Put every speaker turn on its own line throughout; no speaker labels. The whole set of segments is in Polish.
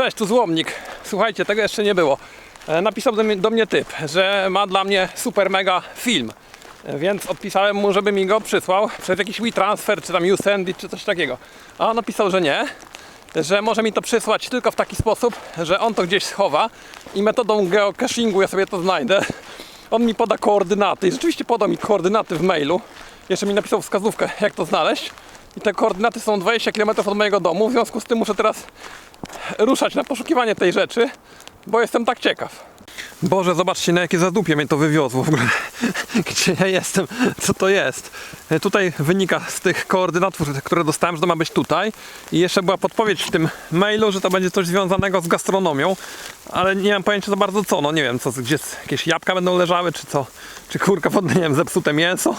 Cześć, tu Złomnik. Słuchajcie, tego jeszcze nie było. E, Napisał do mnie, do mnie typ, że ma dla mnie super mega film. E, Więc odpisałem mu, żeby mi go przysłał przez jakiś WeTransfer, czy tam USendy, czy coś takiego. A on napisał, że nie, że może mi to przysłać tylko w taki sposób, że on to gdzieś schowa i metodą geocachingu ja sobie to znajdę. On mi poda koordynaty i rzeczywiście podał mi koordynaty w mailu. Jeszcze mi napisał wskazówkę, jak to znaleźć. I te koordynaty są 20 km od mojego domu, w związku z tym muszę teraz ruszać na poszukiwanie tej rzeczy, bo jestem tak ciekaw. Boże, zobaczcie na jakie zadupie mnie to wywiozło w ogóle. Gdzie ja jestem? Co to jest? E, Tutaj wynika z tych koordynat, które dostałem, że to ma być tutaj. I jeszcze była podpowiedź w tym mailu, że to będzie coś związanego z gastronomią, ale nie mam pojęcia za bardzo co. No nie wiem, co, gdzie jakieś jabłka będą leżały, czy co? Czy kurka wodna, nie wiem, zepsute mięso?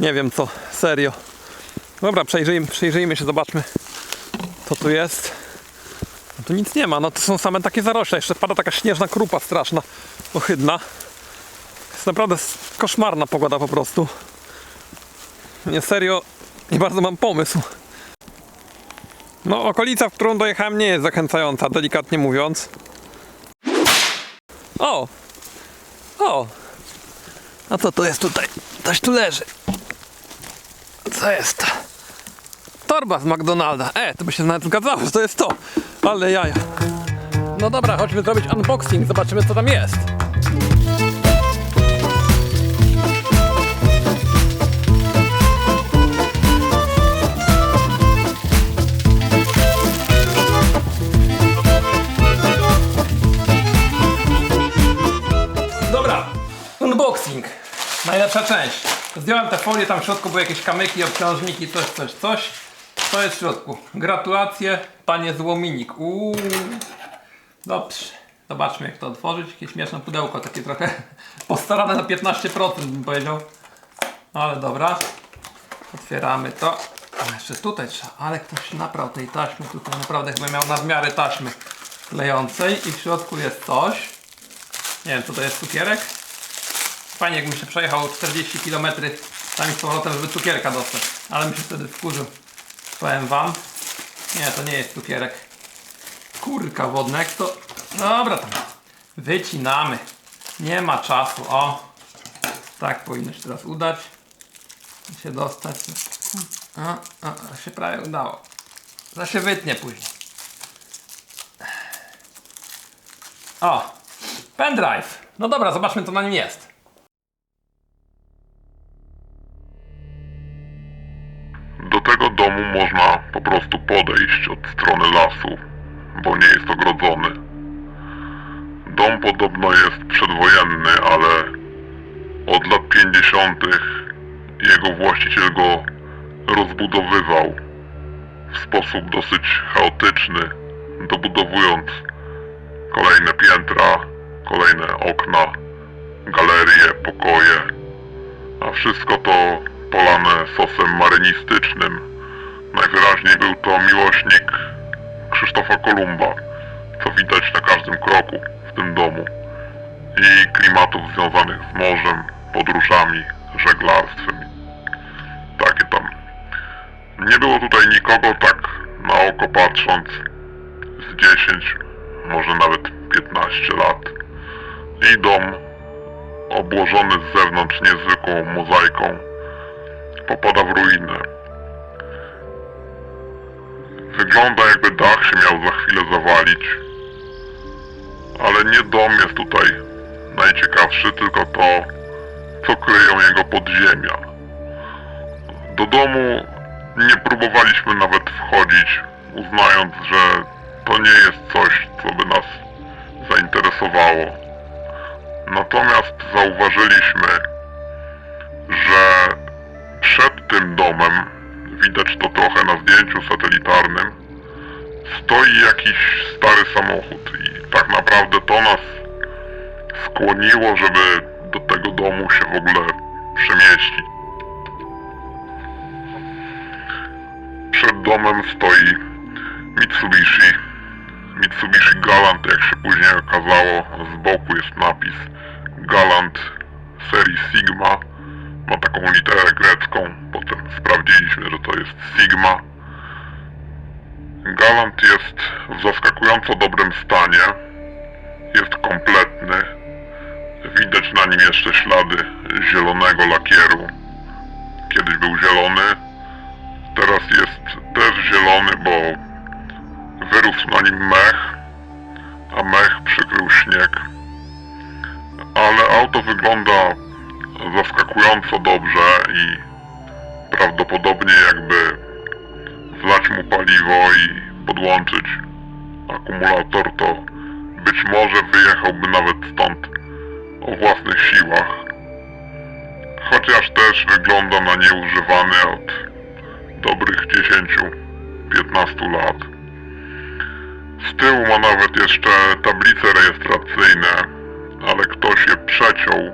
Nie wiem co, serio. Dobra, przejrzyjmy, przejrzyjmy się, zobaczmy co tu jest. No tu nic nie ma, no to są same takie zarośla. Jeszcze pada taka śnieżna krupa straszna, ohydna. Jest naprawdę koszmarna pogoda po prostu. Nie serio, nie bardzo mam pomysł. No, okolica, w którą dojechałem, nie jest zachęcająca, delikatnie mówiąc. O! O! A co to jest tutaj? Coś tu leży. Co jest? Torba z McDonalda. E, to by się nawet zgadzało, że to jest to. Ale jaja. No dobra, chodźmy zrobić unboxing, zobaczymy co tam jest. Dobra, unboxing. Najlepsza część. Zdjąłem tę folię, tam w środku były jakieś kamyki, obciążniki, coś, coś, coś. Co jest w środku? Gratulacje, panie Złominik. Uuu. Dobrze. Zobaczmy jak to otworzyć. Jakieś śmieszne pudełko, takie trochę postarane na 15% bym powiedział. Ale dobra. Otwieramy to. A jeszcze tutaj trzeba, ale ktoś naprał tej taśmy. Tutaj naprawdę chyba miał nadmiary taśmy klejącej i w środku jest coś. Nie wiem, co to jest cukierek. Fajnie, jakbym się przejechał 40 km tam i z powrotem, żeby cukierka dostać. Ale mi się wtedy wkurzył. Powiem wam. Nie, to nie jest cukierek. Kurka wodna, jak to... Dobra, tam. Wycinamy. Nie ma czasu. O. Tak powinno się teraz udać. Się dostać. A, a, się prawie udało. To się wytnie później. O. Pendrive. No dobra, zobaczmy co na nim jest.
Podejść od strony lasu, bo nie jest ogrodzony. Dom podobno jest przedwojenny, ale od lat 50. jego właściciel go rozbudowywał w sposób dosyć chaotyczny, dobudowując kolejne piętra, kolejne okna, galerie, pokoje a wszystko to polane sosem marynistycznym. Najwyraźniej był to miłośnik Krzysztofa Kolumba, co widać na każdym kroku w tym domu. I klimatów związanych z morzem, podróżami, żeglarstwem. Takie tam. Nie było tutaj nikogo tak na oko patrząc z 10, może nawet 15 lat. I dom obłożony z zewnątrz niezwykłą mozaiką, popada w ruinę. Wygląda jakby dach się miał za chwilę zawalić, ale nie dom jest tutaj najciekawszy, tylko to, co kryją jego podziemia. Do domu nie próbowaliśmy nawet wchodzić, uznając, że to nie jest coś, co by nas zainteresowało. Natomiast zauważyliśmy, zdjęciu satelitarnym, stoi jakiś stary samochód i tak naprawdę to nas skłoniło, żeby do tego domu się w ogóle przemieścić. Przed domem stoi Mitsubishi Mitsubishi Galant, jak się później okazało, z boku jest napis Galant serii Sigma. Ma taką literę grecką, potem sprawdziliśmy, że to jest Sigma. Galant jest w zaskakująco dobrym stanie. Jest kompletny. Widać na nim jeszcze ślady zielonego lakieru. Kiedyś był zielony, teraz jest też zielony, bo wyrósł na nim mech, a mech przykrył śnieg. Ale auto wygląda zaskakująco dobrze i prawdopodobnie jakby mu paliwo i podłączyć akumulator, to być może wyjechałby nawet stąd o własnych siłach. Chociaż też wygląda na nieużywany od dobrych 10-15 lat. Z tyłu ma nawet jeszcze tablice rejestracyjne, ale ktoś je przeciął.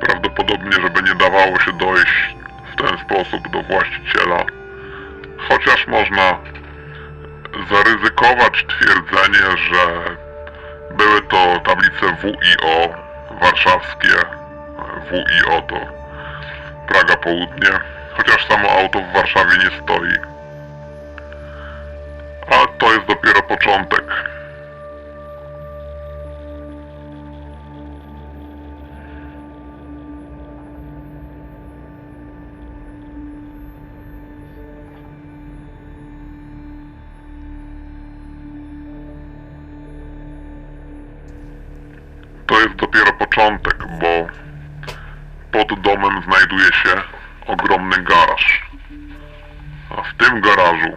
Prawdopodobnie, żeby nie dawało się dojść w ten sposób do właściciela. Chociaż można zaryzykować twierdzenie, że były to tablice WIO warszawskie. WIO to Praga Południe, chociaż samo auto w Warszawie nie stoi. A to jest dopiero początek. To jest dopiero początek, bo pod domem znajduje się ogromny garaż. A w tym garażu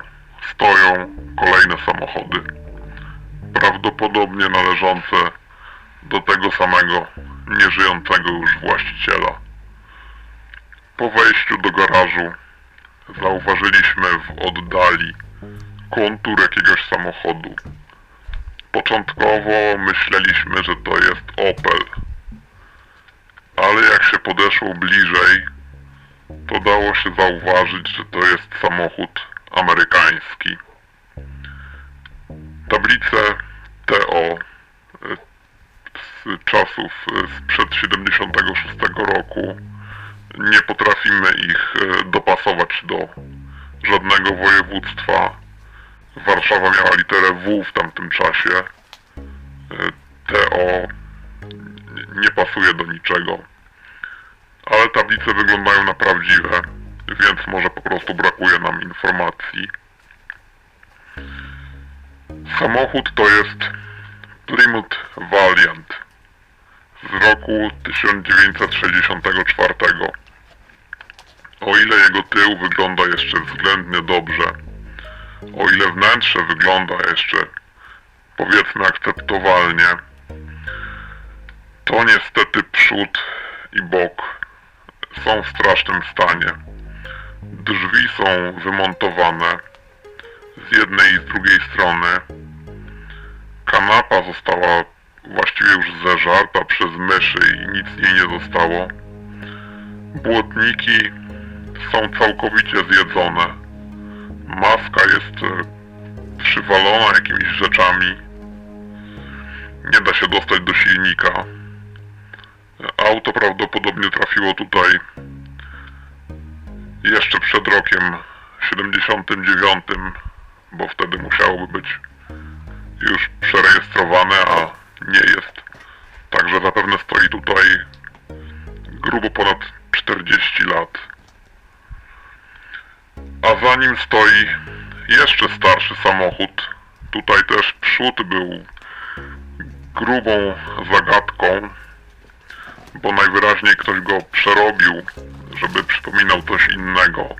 stoją kolejne samochody. Prawdopodobnie należące do tego samego nieżyjącego już właściciela. Po wejściu do garażu zauważyliśmy w oddali kontur jakiegoś samochodu. Początkowo myśleliśmy, że to jest Opel. Ale jak się podeszło bliżej, to dało się zauważyć, że to jest samochód amerykański. Tablice TO e, z czasów sprzed 76 roku nie potrafimy ich e, dopasować do żadnego województwa. Warszawa miała literę W w tamtym czasie. E, TO nie pasuje do niczego. Ale tablice wyglądają na prawdziwe, więc może po prostu brakuje nam informacji. Samochód to jest Plymouth Valiant z roku 1964. O ile jego tył wygląda jeszcze względnie dobrze, o ile wnętrze wygląda jeszcze powiedzmy akceptowalnie, to niestety przód i bok są w strasznym stanie. Drzwi są wymontowane z jednej i z drugiej strony. Kanapa została właściwie już zeżarta przez myszy i nic z niej nie zostało. Błotniki są całkowicie zjedzone. Maska jest e, przywalona jakimiś rzeczami. Nie da się dostać do silnika. Auto prawdopodobnie trafiło tutaj jeszcze przed rokiem 79, bo wtedy musiałoby być już przerejestrowane, a nie jest. Także zapewne stoi tutaj grubo ponad 40 lat. A za nim stoi jeszcze starszy samochód. Tutaj też przód był grubą zagadką, bo najwyraźniej ktoś go przerobił, żeby przypominał coś innego.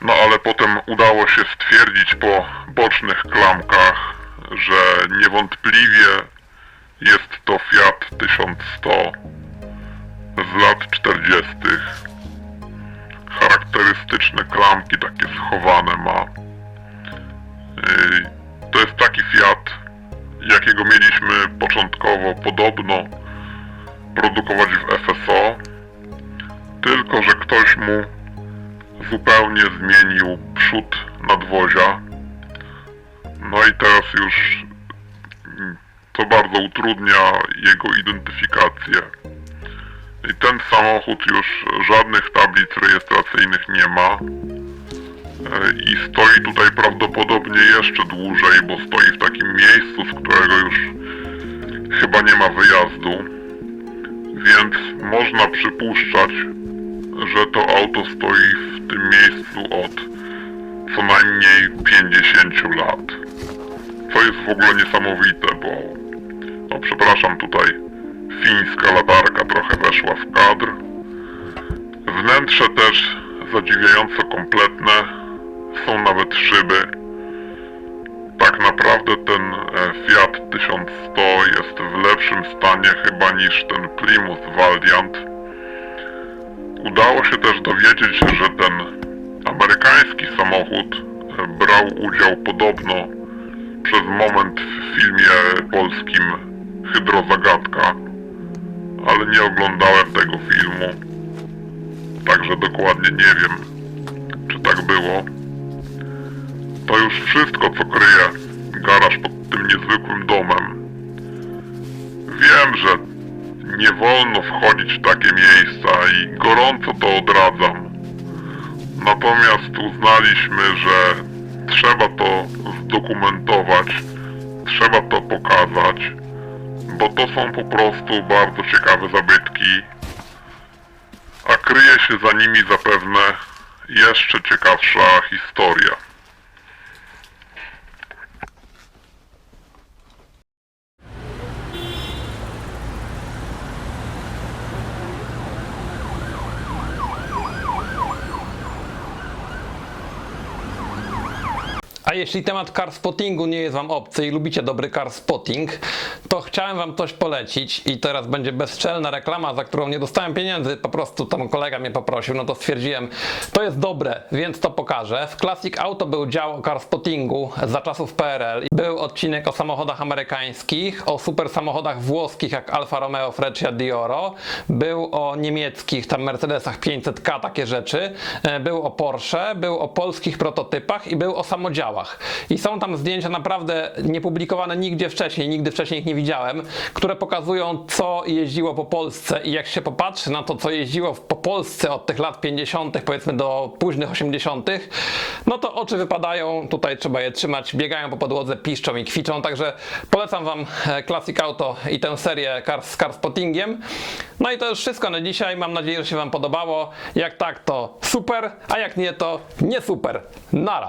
No ale potem udało się stwierdzić po bocznych klamkach, że niewątpliwie jest to Fiat 1100 z lat 40. Charakterystyczne klamki takie schowane ma. To jest taki Fiat, jakiego mieliśmy początkowo podobno produkować w FSO, tylko że ktoś mu zupełnie zmienił przód nadwozia. No i teraz już mm, to bardzo utrudnia jego identyfikację. I ten samochód już żadnych tablic rejestracyjnych nie ma. e, i stoi tutaj prawdopodobnie jeszcze dłużej, bo stoi w takim miejscu, z którego już chyba nie ma wyjazdu. Więc można przypuszczać, że to auto stoi w tym miejscu od co najmniej 50 lat. Co jest w ogóle niesamowite, bo o przepraszam tutaj fińska latarka trochę weszła w kadr. Wnętrze też zadziwiająco kompletne. Są nawet szyby. Tak naprawdę ten e, Fiat 1100 jest w lepszym stanie chyba niż ten Plymouth Valiant. Udało się też dowiedzieć, że ten amerykański samochód e, brał udział podobno przez moment w filmie polskim Hydrozagadka, ale nie oglądałem tego filmu, także dokładnie nie wiem, czy tak było. To już wszystko, co kryje garaż pod tym niezwykłym domem. Wiem, że nie wolno wchodzić w takie miejsca i gorąco to odradzam. Natomiast uznaliśmy, że trzeba to zdokumentować, trzeba to pokazać, bo to są po prostu bardzo ciekawe zabytki, a kryje się za nimi zapewne jeszcze ciekawsza historia.
A jeśli temat car spottingu nie jest Wam obcy i lubicie dobry car spotting, to chciałem Wam coś polecić i teraz będzie bezczelna reklama, za którą nie dostałem pieniędzy, po prostu tam kolega mnie poprosił, no to stwierdziłem, to jest dobre, więc to pokażę. W Classic Auto był dział car spottingu za czasów PRL. Był odcinek o samochodach amerykańskich, o super samochodach włoskich jak Alfa Romeo Freccia Dioro, był o niemieckich, tam Mercedesach 500K, takie rzeczy, E, był o Porsche, był o polskich prototypach i był o samodziałach. I są tam zdjęcia naprawdę niepublikowane nigdzie wcześniej, nigdy wcześniej ich nie widziałem, które pokazują, co jeździło po Polsce. I jak się popatrzy na to, co jeździło po Polsce od tych lat 50., powiedzmy do późnych 80., no to oczy wypadają, tutaj trzeba je trzymać, biegają po podłodze, piszczą i kwiczą. Także polecam Wam e, Classic Auto i tę serię car, z car spottingiem. No i to już wszystko na dzisiaj. Mam nadzieję, że się Wam podobało. Jak tak, to super, a jak nie, to nie super. Nara.